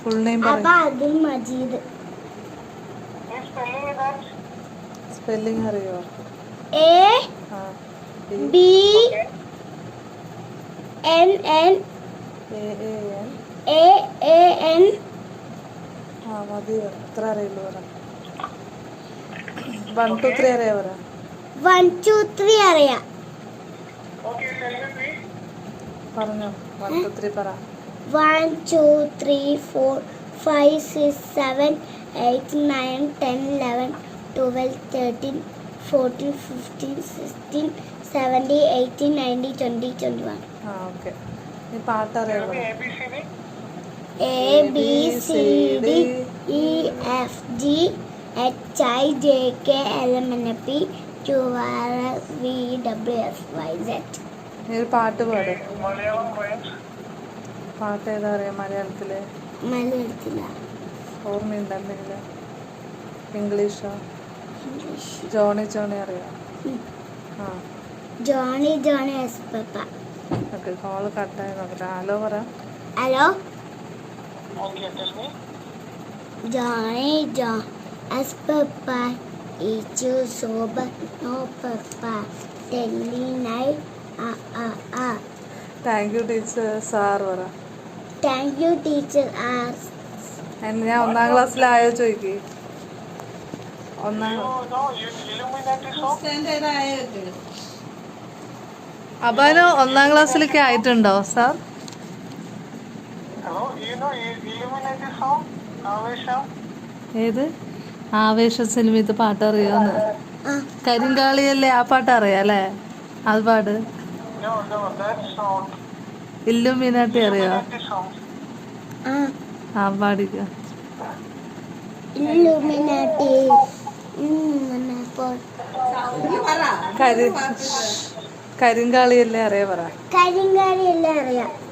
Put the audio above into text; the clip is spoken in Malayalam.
Full name Abdul Majeed. Spelling അറിയോ? A B. N N A A N ആ മതി. എത്ര അറിയുള്ളൂ പറ. വൺ ടു ത്രീ അറിയാ പറ? വൺ ടു ത്രീ അറിയാം. Please. പറഞ്ഞോ. വൺ ടു ത്രീ പറ. One two three four five six seven eight nine ten eleven twelve thirteen fourteen fifteen sixteen seventy eighteen ninety twenty twenty one. A B C D E F G H I J K L M N P Q R S V W F Y Z നീ ഒരു പാട്ട് പാട്. പാട്ട് ഏതാ അറിയാം മലയാളത്തിൽ? മലയാളത്തില. ഓർമ്മയുണ്ട് എന്തെങ്കിലും? ഇംഗ്ലീഷോ? ഇംഗ്ലീഷ്. ജോണി ജോണി അറിയാം? ആ. Johnny Johnny yes papa. Okay call കട്ടായി നോക്കട്ടെ. ഹലോ പറ. ഹലോ. ജോണി ജോ yes papa ഈച്ചു soba no papa ടെല്ലി night thank you teacher sir പറ. താങ്ക് യു ടീച്ചർ ആർ എന്നെ ഞാൻ ഒന്നാം ക്ലാസ്സിലായോ ചോദിക്ക്? ഒന്നാം? അബാന് ഒന്നാം ക്ലാസ്സിലൊക്കെ ആയിട്ടുണ്ടോ സാർ? ഏത്? ആവേശ സിനിമ ഇത് പാട്ടറിയോന്ന് ആ. കരിങ്കാളിയല്ലേ ആ പാട്ട് അറിയാം അല്ലേ? അത് പാട്. No, no, that's not. ഇല്ലും മീനാട്ടി അറിയോ. ആ. പാടിക്ക. ഇല്ലുമിനാട്ടി കരി കരിങ്കാളിയല്ലേ അറിയാ പറ? കരിങ്കാളിയല്ലേ അറിയാം.